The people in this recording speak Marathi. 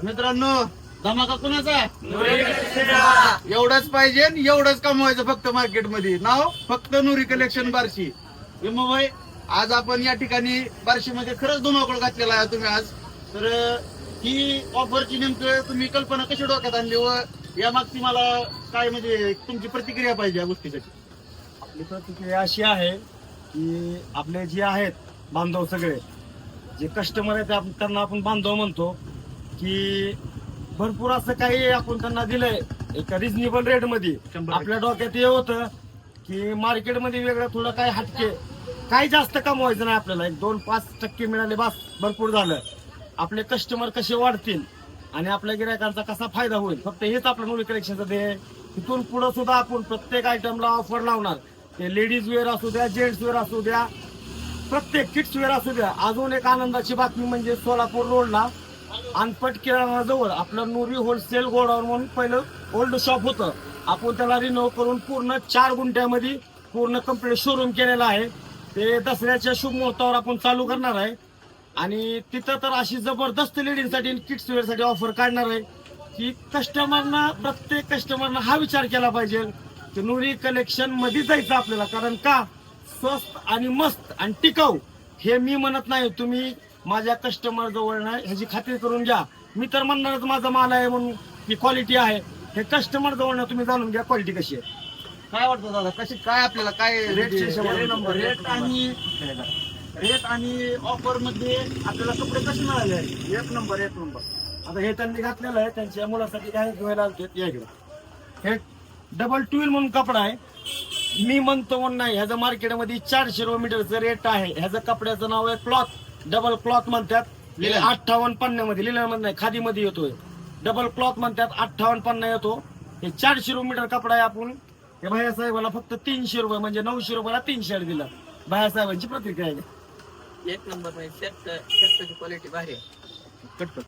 मित्रांनो धमाका कुणाचा? एवढंच पाहिजे आणि एवढंच कमवायचं फक्त मार्केटमध्ये. नाव फक्त नुरी कलेक्शन बार्शी. विमाबाई आज आपण या ठिकाणी बार्शीमध्ये खरंच धुमाकूळ घातलेला आहे तुम्ही आज. तर ही ऑफरची नेमकं तुम्ही कल्पना कशी डोक्यात आणली व या मागची मला काय म्हणजे तुमची प्रतिक्रिया पाहिजे या गोष्टीसाठी? आपली प्रतिक्रिया अशी आहे की आपले जे आहेत बांधव सगळे जे कस्टमर आहेत आप- त्यांना आपण बांधव म्हणतो. की भरपूर असं काही आपण त्यांना दिलंय. एका रिजनेबल रेटमध्ये. शंभर आपल्या डोक्यात हे होतं की मार्केटमध्ये वेगळं थोडं काय हटके. काही जास्त कमवायचं नाही आपल्याला. एक दोन पाच टक्के मिळाले बस भरपूर झालं. आपले कस्टमर कसे वाढतील आणि आपल्या गिरायकांचा कसा फायदा होईल? फक्त हेच आपलं मुली कलेक्शनचं ध्येय आहे. तिथून पुढे सुद्धा आपण प्रत्येक आयटमला ऑफर लावणार. ते लेडीज वेअर असू द्या जेंट्स वेअर असू द्या प्रत्येक किड्स वेअर असू द्या. अजून एक आनंदाची बातमी म्हणजे सोलापूर रोडला अनपट किराणाजवळ आपलं नुरी होलसेल गोडाऊन म्हणून पहिलं ओल्ड शॉप होतं. आपण त्याला रिनोव्ह करून पूर्ण चार गुंठ्यामध्ये पूर्ण कंप्लीट शोरूम केलेलं आहे. ते दसऱ्याच्या शुभ मुहूर्तावर आपण चालू करणार आहे. आणि तिथं तर अशी जबरदस्त लेडीजसाठी किड्स वेअरसाठी ऑफर काढणार आहे. की कस्टमरना प्रत्येक कस्टमरना हा विचार केला पाहिजे. की नुरी कलेक्शनमध्ये जायचं आपल्याला. कारण का? स्वस्त आणि मस्त आणि टिकाऊ हे मी म्हणत नाही. तुम्ही माझ्या कस्टमर जवळ ना ह्याची खात्री करून घ्या. मी तर म्हणणारच माझा माल आहे म्हणून ही क्वालिटी आहे. हे कस्टमर जवळ ना तुम्ही जाणून घ्या क्वालिटी कशी आहे. काय वाटतं दादा? कशी काय आपल्याला काय रेट नंबर, रेट आणि रेट आणि ऑफरमध्ये आपल्याला कपडे कसे मिळाले आहेत? एक नंबर एक नंबर. आता हे त्यांनी घातलेलं आहे त्यांच्या मुलासाठी काय घेवायला आलते या हे डबल ट्विल म्हणून कपडा आहे. मी म्हणतो म्हणून नाही ह्याचं मार्केटमध्ये चारशे रुपये मीटरचं रेट आहे. ह्याचं कपड्याचं नाव आहे क्लॉथ डबल क्लॉथ म्हणतात. लिलन. अठ्ठावन्न पन्नामध्ये लिलनमध्ये नाही खादीमध्ये येतोय. डबल क्लॉथ म्हणतात अठ्ठावन्न पन्ना येतो. हे चारशे रुपये मीटर कपडा आहे आपण. हे भैया साहेबाला फक्त तीनशे रुपये म्हणजे नऊशे रुपयाला तीन शर्ट दिला. भैया साहेबांची प्रतिक्रिया आहे. एक नंबर म्हणजे शर्ट शर्टाची क्वालिटी भारी आहे. कट.